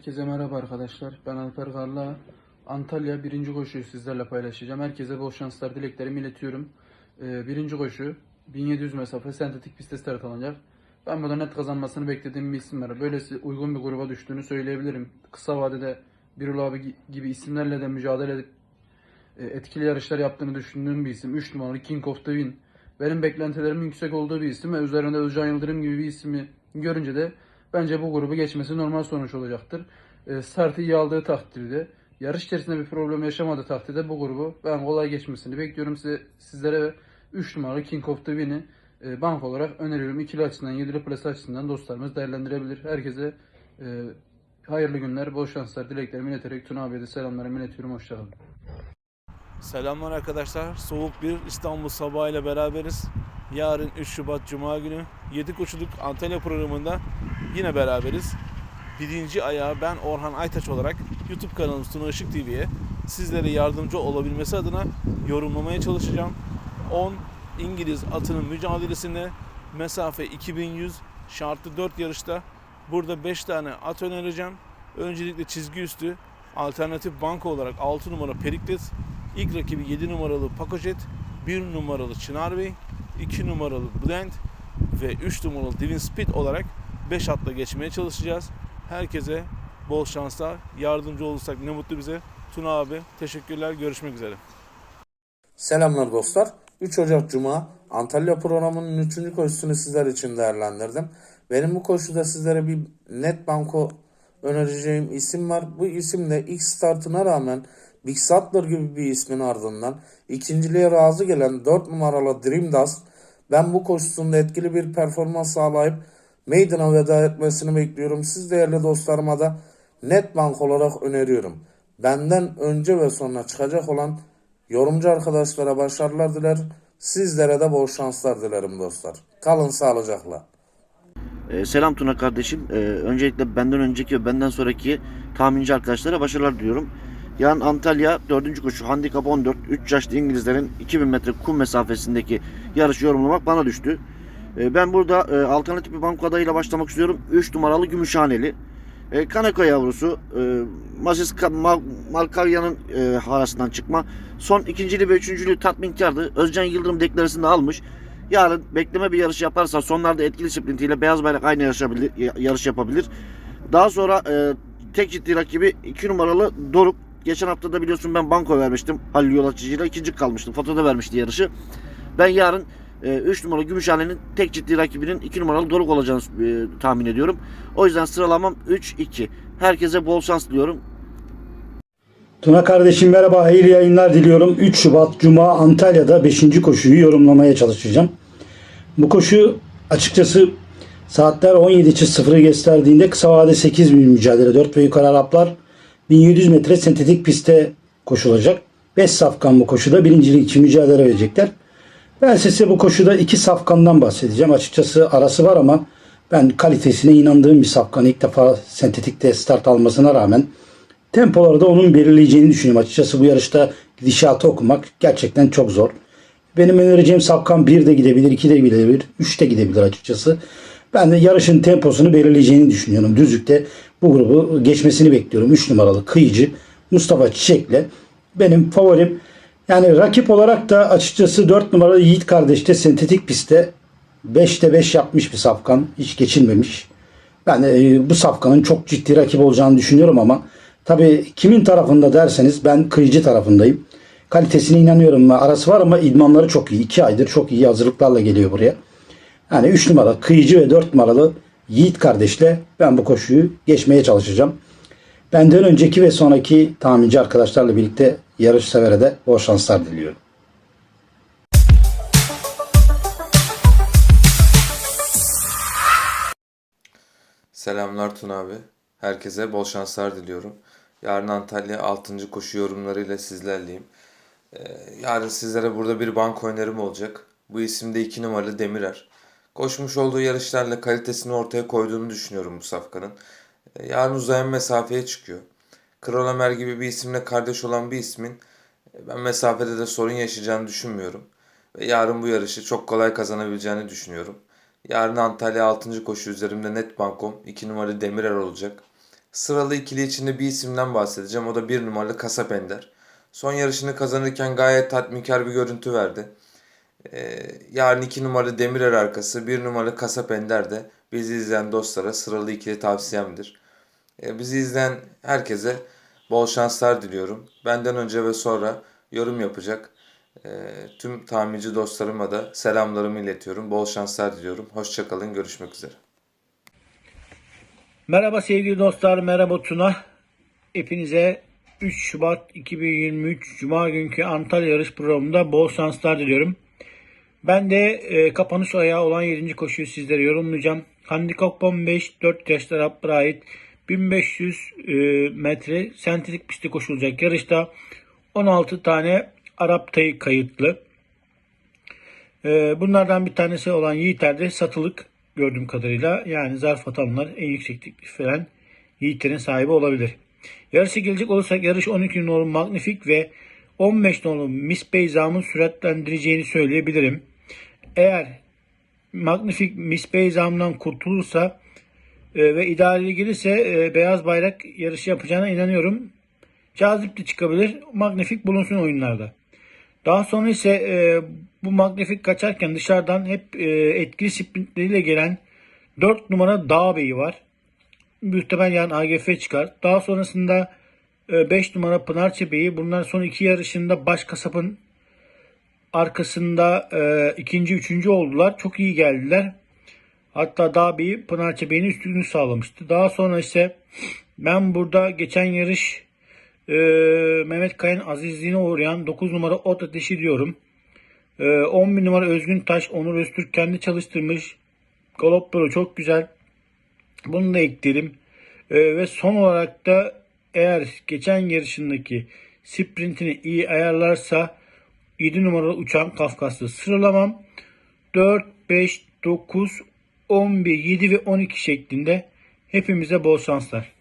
Herkese merhaba arkadaşlar. Ben Alper Garla. Antalya birinci koşuyu sizlerle paylaşacağım. Herkese bol şanslar dileklerimi iletiyorum. Ee, birinci koşu 1700 mesafe sentetik pistte start alınacak. Ben burada net kazanmasını beklediğim bir isim var. Böylesi uygun bir gruba düştüğünü söyleyebilirim. Kısa vadede Birul abi gi- gibi isimlerle de mücadele edip e, etkili yarışlar yaptığını düşündüğüm bir isim. 3 numaralı King of the Win. Benim beklentilerimin yüksek olduğu bir isim ve üzerinde Özcan Yıldırım gibi bir ismi görünce de bence bu grubu geçmesi normal sonuç olacaktır. E, startı iyi aldığı takdirde, yarış içerisinde bir problem yaşamadığı takdirde bu grubu ben kolay geçmesini bekliyorum. Size, sizlere 3 numaralı King of the Win'i e, bank olarak öneriyorum. İkili açısından, yedili plase açısından dostlarımız değerlendirebilir. Herkese e, hayırlı günler, bol şanslar, dileklerimi ileterek Tuna abiye de selamlarımı iletiyorum. Hoşçakalın. Selamlar arkadaşlar. Soğuk bir İstanbul sabahıyla beraberiz. Yarın 3 Şubat Cuma günü 7 koşuluk Antalya programında yine beraberiz. Birinci ayağı ben Orhan Aytaç olarak YouTube kanalımız Tuna Işık TV'ye sizlere yardımcı olabilmesi adına yorumlamaya çalışacağım. 10 İngiliz atının mücadelesinde mesafe 2100 şartlı 4 yarışta burada 5 tane at önereceğim. Öncelikle çizgi üstü alternatif banka olarak 6 numara Perikles, İlk rakibi 7 numaralı Pakojet, 1 numaralı Çınar Bey, 2 numaralı Blend ve 3 numaralı Divin Speed olarak 5 atla geçmeye çalışacağız. Herkese bol şanslar. Yardımcı olursak ne mutlu bize. Tuna abi teşekkürler. Görüşmek üzere. Selamlar dostlar. 3 Ocak Cuma Antalya programının 3. koşusunu sizler için değerlendirdim. Benim bu koşuda sizlere bir net banko önereceğim isim var. Bu isim de ilk startına rağmen Big Sattler gibi bir ismin ardından ikinciliğe razı gelen 4 numaralı Dream Dust ben bu koşusunda etkili bir performans sağlayıp Maiden'a veda etmesini bekliyorum. Siz değerli dostlarıma da net bank olarak öneriyorum. Benden önce ve sonra çıkacak olan Yorumcu arkadaşlara başarılar diler. Sizlere de bol şanslar dilerim dostlar. Kalın sağlıcakla. Ee, selam Tuna kardeşim. Ee, öncelikle benden önceki ve benden sonraki tahminci arkadaşlara başarılar diliyorum. Yarın Antalya 4. koşu handikap 14 3 yaşlı İngilizlerin 2000 metre kum mesafesindeki yarışı yorumlamak bana düştü. Ee, ben burada e, alternatif bir banko adayıyla başlamak istiyorum. 3 numaralı Gümüşhaneli. E, Kaneko yavrusu e, Masis Ka- Ma- Malkavya'nın e, arasından çıkma. Son ikinciliği ve üçüncülüğü tatminkardı. Özcan Yıldırım deklaresini almış. Yarın bekleme bir yarış yaparsa sonlarda etkili sprintiyle beyaz bayrak aynı yarışabilir, yarış yapabilir. Daha sonra e, tek ciddi rakibi 2 numaralı Doruk. Geçen hafta da biliyorsun ben banko vermiştim. Halil Yolaçıcı'yla ikinci kalmıştım. Fotoda vermişti yarışı. Ben yarın 3 numaralı Gümüşhane'nin tek ciddi rakibinin 2 numaralı Doruk olacağını e, tahmin ediyorum. O yüzden sıralamam 3-2. Herkese bol şans diliyorum. Tuna kardeşim merhaba, hayırlı yayınlar diliyorum. 3 Şubat Cuma Antalya'da 5. koşuyu yorumlamaya çalışacağım. Bu koşu açıkçası saatler 17.00'ı gösterdiğinde kısa vade 8 bin mücadele 4 ve yukarı Araplar 1700 metre sentetik pistte koşulacak. 5 safkan bu koşuda birincilik için mücadele verecekler. Ben size bu koşuda iki safkandan bahsedeceğim. Açıkçası arası var ama ben kalitesine inandığım bir safkan. ilk defa sentetikte start almasına rağmen tempoları da onun belirleyeceğini düşünüyorum. Açıkçası bu yarışta gidişatı okumak gerçekten çok zor. Benim önereceğim safkan 1 de gidebilir, 2 de gidebilir, 3 de gidebilir açıkçası. Ben de yarışın temposunu belirleyeceğini düşünüyorum. Düzlükte bu grubu geçmesini bekliyorum. 3 numaralı kıyıcı Mustafa Çiçek'le benim favorim. Yani rakip olarak da açıkçası 4 numaralı Yiğit kardeşte sentetik pistte 5'te 5 yapmış bir safkan. Hiç geçilmemiş. Ben e, bu safkanın çok ciddi rakip olacağını düşünüyorum ama tabii kimin tarafında derseniz ben kıyıcı tarafındayım. Kalitesine inanıyorum. Arası var ama idmanları çok iyi. 2 aydır çok iyi hazırlıklarla geliyor buraya. Yani 3 numara kıyıcı ve 4 numaralı Yiğit kardeşle ben bu koşuyu geçmeye çalışacağım. Benden önceki ve sonraki tahminci arkadaşlarla birlikte yarış severe de bol şanslar diliyorum. Selamlar Tuna abi. Herkese bol şanslar diliyorum. Yarın Antalya 6. koşu yorumlarıyla sizlerleyim. Ee, yarın sizlere burada bir banko önerim olacak. Bu isim de 2 numaralı Demirer. Koşmuş olduğu yarışlarla kalitesini ortaya koyduğunu düşünüyorum bu safkanın. Ee, yarın uzayan mesafeye çıkıyor. Krolamer gibi bir isimle kardeş olan bir ismin e, ben mesafede de sorun yaşayacağını düşünmüyorum. Ve yarın bu yarışı çok kolay kazanabileceğini düşünüyorum. Yarın Antalya 6. koşu üzerimde net bankom 2 numaralı Demirer olacak. Sıralı ikili içinde bir isimden bahsedeceğim. O da bir numaralı Kasap Ender. Son yarışını kazanırken gayet tatminkar bir görüntü verdi. Ee, yarın iki numaralı Demirer arkası, bir numaralı Kasap Ender de bizi izleyen dostlara sıralı ikili tavsiyemdir. Ee, bizi izleyen herkese bol şanslar diliyorum. Benden önce ve sonra yorum yapacak ee, tüm tahminci dostlarıma da selamlarımı iletiyorum. Bol şanslar diliyorum. Hoşçakalın, görüşmek üzere. Merhaba sevgili dostlar, merhaba Tuna. Hepinize 3 Şubat 2023 Cuma günkü Antalya yarış programında bol şanslar diliyorum. Ben de e, kapanış ayağı olan 7. koşuyu sizlere yorumlayacağım. Handikap 15 4 yaşlı Araplara ait 1500 e, metre sentetik pistte koşulacak yarışta 16 tane Arap tayı kayıtlı. E, bunlardan bir tanesi olan Yiğiter'de satılık gördüğüm kadarıyla. Yani zarf atanlar en yüksek teklif veren Yiğiter'in sahibi olabilir. Yarışa gelecek olursak yarış 12 numaralı Magnifik ve 15 numaralı Miss Beyzam'ın süratlendireceğini söyleyebilirim. Eğer Magnifik Miss Beyzam'dan kurtulursa e, ve idareli gelirse e, beyaz bayrak yarışı yapacağına inanıyorum. Cazip de çıkabilir. Magnifik bulunsun oyunlarda. Daha sonra ise e, bu Magnifik kaçarken dışarıdan hep e, etkili sprintleriyle gelen 4 numara Dağ Bey'i var. Muhtemelen yarın AGF çıkar. Daha sonrasında 5 numara Pınar Çebeği. Bunlar son iki yarışında baş kasapın arkasında ikinci, üçüncü oldular. Çok iyi geldiler. Hatta Dağ Bey'i Pınar Çebeği'nin üstünlüğünü sağlamıştı. Daha sonra ise ben burada geçen yarış e, Mehmet Kaya'nın azizliğine uğrayan 9 numara Ot Ateşi diyorum. E, 11 numara Özgün Taş Onur Öztürk kendi çalıştırmış. Galopları çok güzel. Bunu da ekleyelim. E, ve son olarak da eğer geçen yarışındaki sprintini iyi ayarlarsa 7 numaralı uçan Kafkaslı sıralamam 4, 5, 9, 11, 7 ve 12 şeklinde hepimize bol şanslar.